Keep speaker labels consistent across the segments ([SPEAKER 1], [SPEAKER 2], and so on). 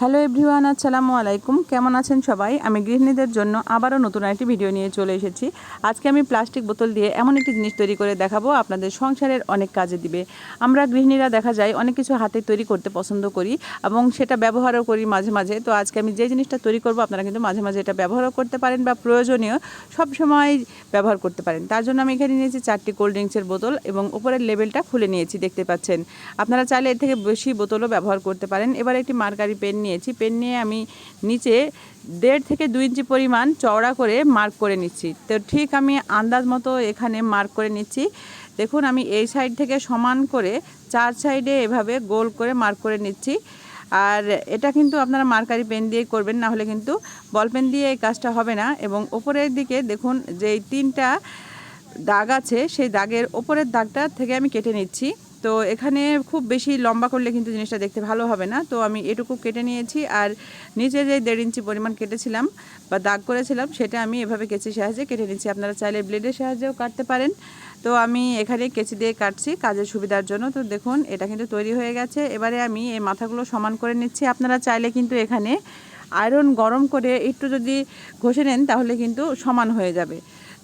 [SPEAKER 1] Hello everyone, আসসালামু আলাইকুম। কেমন আছেন সবাই? আমি গৃহিণীদের জন্য আবারও নতুন একটি ভিডিও নিয়ে চলে এসেছি। আজকে আমি প্লাস্টিক বোতল দিয়ে এমন একটি জিনিস তৈরি করে দেখাবো, আপনাদের সংসারের অনেক কাজে দিবে। আমরা গৃহিণীরা দেখা যায় অনেক কিছু হাতে তৈরি করতে পছন্দ করি এবং সেটা ব্যবহারও করি মাঝে মাঝে। তো আজকে আমি যে জিনিসটা তৈরি করব, আপনারা কিন্তু মাঝে মাঝে এটা ব্যবহারও করতে পারেন বা প্রয়োজনীয় সব সময় ব্যবহার করতে পারেন। তার জন্য আমি এখানে নিয়েছি চারটি কোল্ড ড্রিঙ্কসের বোতল এবং উপরের লেবেলটা খুলে নিয়েছি দেখতে পাচ্ছেন। আপনারা চাইলে এর থেকে বেশি বোতলও ব্যবহার করতে পারেন। এবার একটি মার্কারি পেন নিয়েছি, পেন নিয়ে আমি নিচে দেড় থেকে দুই ইঞ্চি পরিমাণ চওড়া করে মার্ক করে নিচ্ছি। তো ঠিক আমি আন্দাজ মতো এখানে মার্ক করে নিচ্ছি। দেখুন, আমি এই সাইড থেকে সমান করে চার সাইডে এভাবে গোল করে মার্ক করে নিচ্ছি। আর এটা কিন্তু আপনারা মার্কারি পেন দিয়ে করবেন, না হলে কিন্তু বল পেন দিয়ে এই কাজটা হবে না। এবং ওপরের দিকে দেখুন যে তিনটা দাগ আছে, সেই দাগের ওপরের দাগটা থেকে আমি কেটে নিচ্ছি। তো এখানে খুব বেশি লম্বা করলে কিন্তু জিনিসটা দেখতে ভালো হবে না। তো আমি এটুকু কেটে নিয়েছি আর নিচে যে দেড় ইঞ্চি পরিমাণ কেটেছিলাম বা দাগ করেছিলাম, সেটা আমি এভাবে কেচির সাহায্যে কেটে নিচ্ছি। আপনারা চাইলে ব্লেডের সাহায্যেও কাটতে পারেন। তো আমি এখানে কেচি দিয়ে কাটছি কাজের সুবিধার জন্য। তো দেখুন, এটা কিন্তু তৈরি হয়ে গেছে। এবারে আমি এই মাথাগুলো সমান করে নিচ্ছি। আপনারা চাইলে কিন্তু এখানে আয়রন গরম করে একটু যদি ঘষে নেন, তাহলে কিন্তু সমান হয়ে যাবে।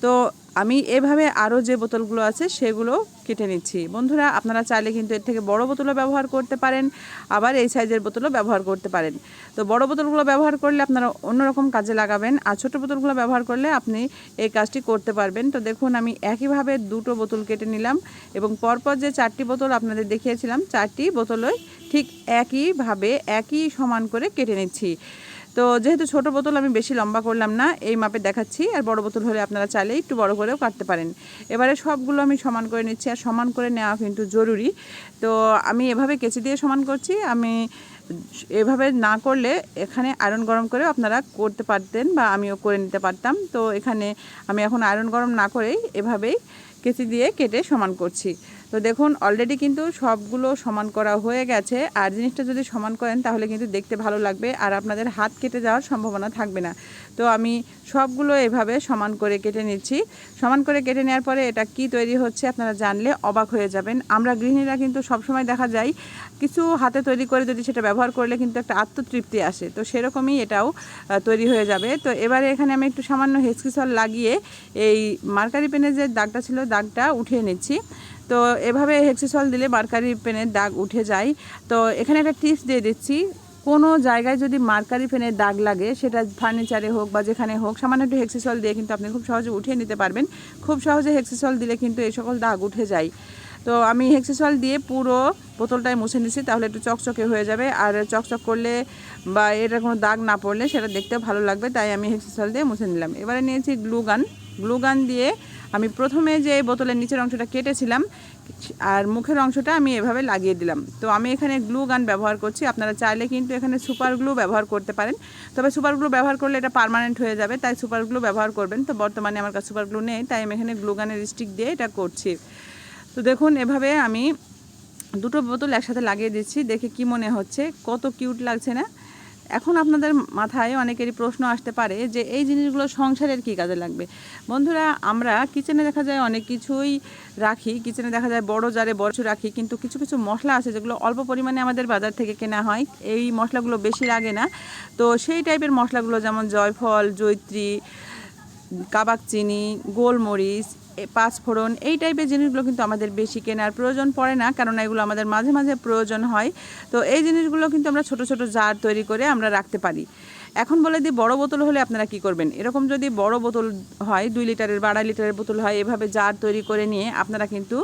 [SPEAKER 1] তো আমি এভাবে আরও যে বোতলগুলো আছে সেগুলো কেটে নিচ্ছি। বন্ধুরা, আপনারা চাইলে কিন্তু এর থেকে বড় বোতলও ব্যবহার করতে পারেন, আবার এই সাইজের বোতলও ব্যবহার করতে পারেন। তো বড় বোতলগুলো ব্যবহার করলে আপনারা অন্যরকম কাজে লাগাবেন, আর ছোটো বোতলগুলো ব্যবহার করলে আপনি এই কাজটি করতে পারবেন। তো দেখুন, আমি একইভাবে দুটো বোতল কেটে নিলাম এবং পরপর যে চারটি বোতল আপনাদের দেখিয়েছিলাম, চারটি বোতলই ঠিক একইভাবে, একই সমান করে কেটে নিচ্ছি। তো যেহেতু ছোট বোতল আমি বেশি লম্বা করলাম না, এই মাপে দেখাচ্ছি। আর বড় বোতল হলে আপনারা চাইলে একটু বড় করেও কাটতে পারেন। এবারে সবগুলো আমি সমান করে নিচ্ছি আর সমান করে নেওয়া কিন্তু জরুরি। তো আমি এভাবে কেচি দিয়ে সমান করছি। আমি এভাবে না করলে এখানে আয়রন গরম করেও আপনারা করতে পারতেন বা আমিও করে নিতে পারতাম। তো এখানে আমি এখন আয়রন গরম না করেই এভাবেই কেচি দিয়ে কেটে সমান করছি। তো দেখুন অলরেডি কিন্তু সবগুলো সমান করা হয়ে গেছে। আর জিনিসটা যদি সমান করেন, তাহলে কিন্তু দেখতে ভালো লাগবে। আর আপনাদের হাত কেটে যাওয়ার সম্ভাবনা থাকবে না। তো আমি সবগুলো এভাবে সমান করে কেটে নিচ্ছি। সমান করে কেটে নেওয়ার পরে এটা কি তৈরি হচ্ছে আপনারা জানলে অবাক হয়ে যাবেন। আমরা গৃহিণীরা কিন্তু সবসময় দেখা যায়, কিছু হাতে তৈরি করে যদি সেটা ব্যবহার করলে কিন্তু একটা আত্মতৃপ্তি আসে। তো সেরকমই এটাও তৈরি হয়ে যাবে। তো এবারে এখানে আমি একটু সামান্য হেক্সিসল লাগিয়ে এই মার্কারি পেনের যে দাগটা ছিল, দাগটা উঠিয়ে নিচ্ছি। তো এভাবে হেক্সিসল দিলে মার্কারি পেনের দাগ উঠে যায়। তো এখানে একটা টিপস দিয়ে দিচ্ছি, কোনো জায়গায় যদি মার্কারি পেনের দাগ লাগে, সেটা ফার্নিচারে হোক বা যেখানে হোক, সামান্য একটু হেক্সিসল দিয়ে কিন্তু আপনি খুব সহজে উঠিয়ে নিতে পারবেন। খুব সহজে হেক্সিসল দিলে কিন্তু এই সকল দাগ উঠে যায়। তো আমি হেক্সিসল দিয়ে পুরো বোতলটায় মুছে নিচ্ছি তাহলে একটু চকচকে হয়ে যাবে। আর চকচক করলে বা এটা কোনো দাগ না পড়লে সেটা দেখতেও ভালো লাগবে, তাই আমি হেক্সিসল দিয়ে মুছে নিলাম। এবারে নিয়েছি গ্লুগান গ্লুগান দিয়ে আমি প্রথমে যে বোতলের নিচের অংশটা কেটেছিলাম, আর মুখের অংশটা আমি এভাবে লাগিয়ে দিলাম। তো আমি এখানে গ্লু গান ব্যবহার করছি, আপনারা চাইলে কিন্তু এখানে সুপার গ্লু ব্যবহার করতে পারেন। তবে সুপার গ্লু ব্যবহার করলে এটা পারমানেন্ট হয়ে যাবে, তাই সুপার গ্লু ব্যবহার করবেন। তো বর্তমানে আমার কাছে সুপার গ্লু নেই, তাই আমি এখানে গ্লু গানের স্টিক দিয়ে এটা করছি। তো দেখুন, এভাবে আমি দুটো বোতল একসাথে লাগিয়ে দিচ্ছি, দেখে কি মনে হচ্ছে, কত কিউট লাগছে না? এখন আপনাদের মাথায় অনেকেরই প্রশ্ন আসতে পারে যে এই জিনিসগুলো সংসারের কি কাজে লাগবে? বন্ধুরা, আমরা কিচেনে দেখা যায় অনেক কিছুই রাখি। কিচেনে দেখা যায় বড় জারে বড় রাখি, কিন্তু কিছু কিছু মশলা আছে যেগুলো অল্প পরিমাণে আমাদের বাজার থেকে কেনা হয়। এই মশলাগুলো বেশি লাগে না। তো সেই টাইপের মশলাগুলো যেমন জয়ফল জৈত্রী কাবাক চিনি, গোলমরিচ পাঁচফোড়ন, এই টাইপের জিনিসগুলো কিন্তু আমাদের বেশি কেনার প্রয়োজন পড়ে না কারণ এগুলো আমাদের মাঝে মাঝে প্রয়োজন হয়। তো এই জিনিসগুলো কিন্তু আমরা ছোট ছোট জার তৈরি করে আমরা রাখতে পারি। এখন বলে দিই, বড় বোতল হলে আপনারা কি করবেন? এরকম যদি বড় বোতল হয়, দুই লিটারের বা আড়াই লিটারের বোতল হয়, এভাবে জার তৈরি করে নিয়ে আপনারা কিন্তু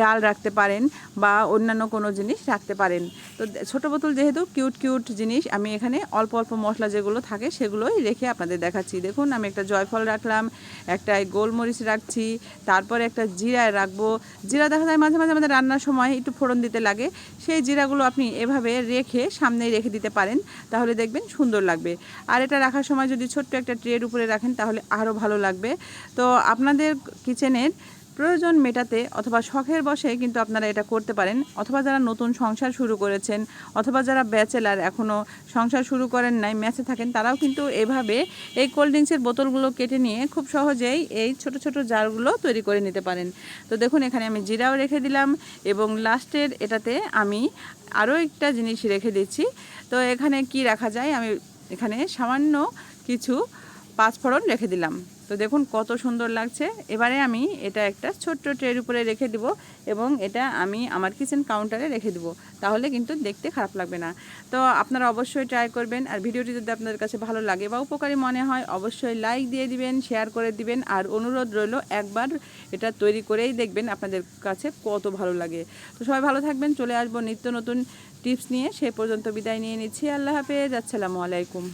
[SPEAKER 1] ডাল রাখতে পারেন বা অন্যান্য কোনো জিনিস রাখতে পারেন। তো ছোট বোতল যেহেতু কিউট কিউট জিনিস, আমি এখানে অল্প অল্প মশলা যেগুলো থাকে সেগুলোই রেখে আপনাদের দেখাচ্ছি। দেখুন, আমি একটা জয়ফল রাখলাম, একটা গোলমরিচ রাখছি, তারপরে একটা জিরায় রাখব। জিরা দেখা যায় মাঝে মাঝে আমাদের রান্নার সময় একটু ফোড়ন দিতে লাগে। সেই জিরাগুলো আপনি এভাবে রেখে সামনেই রেখে দিতে পারেন, তাহলে দেখবেন সুন্দর লাগবে। আর এটা রাখার সময় যদি ছোট্ট একটা ট্রের উপরে রাখেন, তাহলে আরও ভালো লাগবে। তো আপনাদের কিচেনের প্রয়োজন মেটাতে অথবা শখের বসে কিন্তু আপনারা এটা করতে পারেন। অথবা যারা নতুন সংসার শুরু করেছেন, অথবা যারা ব্যাচেলার এখনও সংসার শুরু করেন নাই, ম্যাচে থাকেন, তারাও কিন্তু এভাবে এই কোল্ড ড্রিঙ্কসের বোতলগুলো কেটে নিয়ে খুব সহজেই এই ছোট ছোট জারগুলো তৈরি করে নিতে পারেন। তো দেখুন, এখানে আমি জিরাও রেখে দিলাম এবং লাস্টের এটাতে আমি আরও একটা জিনিস রেখে দিচ্ছি। তো এখানে কি রাখা যায়, আমি এখানে সামান্য কিছু পাঁচফোড়ন রেখে দিলাম। তো দেখুন কত সুন্দর লাগছে। এবারে আমি এটা একটা ছোট্ট ট্রের উপরে রেখে দিব এবং এটা আমি আমার কিচেন কাউন্টারে রেখে দিব। তাহলে কিন্তু দেখতে খারাপ লাগবে না। তো আপনারা অবশ্যই ট্রাই করবেন। আর ভিডিওটি যদি আপনাদের কাছে ভালো লাগে বা উপকারী মনে হয়, অবশ্যই লাইক দিয়ে দিবেন শেয়ার করে দিবেন। আর অনুরোধ রইল, একবার এটা তৈরি করেই দেখবেন আপনাদের কাছে কত ভালো লাগে। তো সবাই ভালো থাকবেন, চলে আসব নিত্য নতুন টিপস নিয়ে। সে পর্যন্ত বিদায় নিয়ে নিচ্ছি। আল্লাহ হাফেজ। আসসালামু আলাইকুম।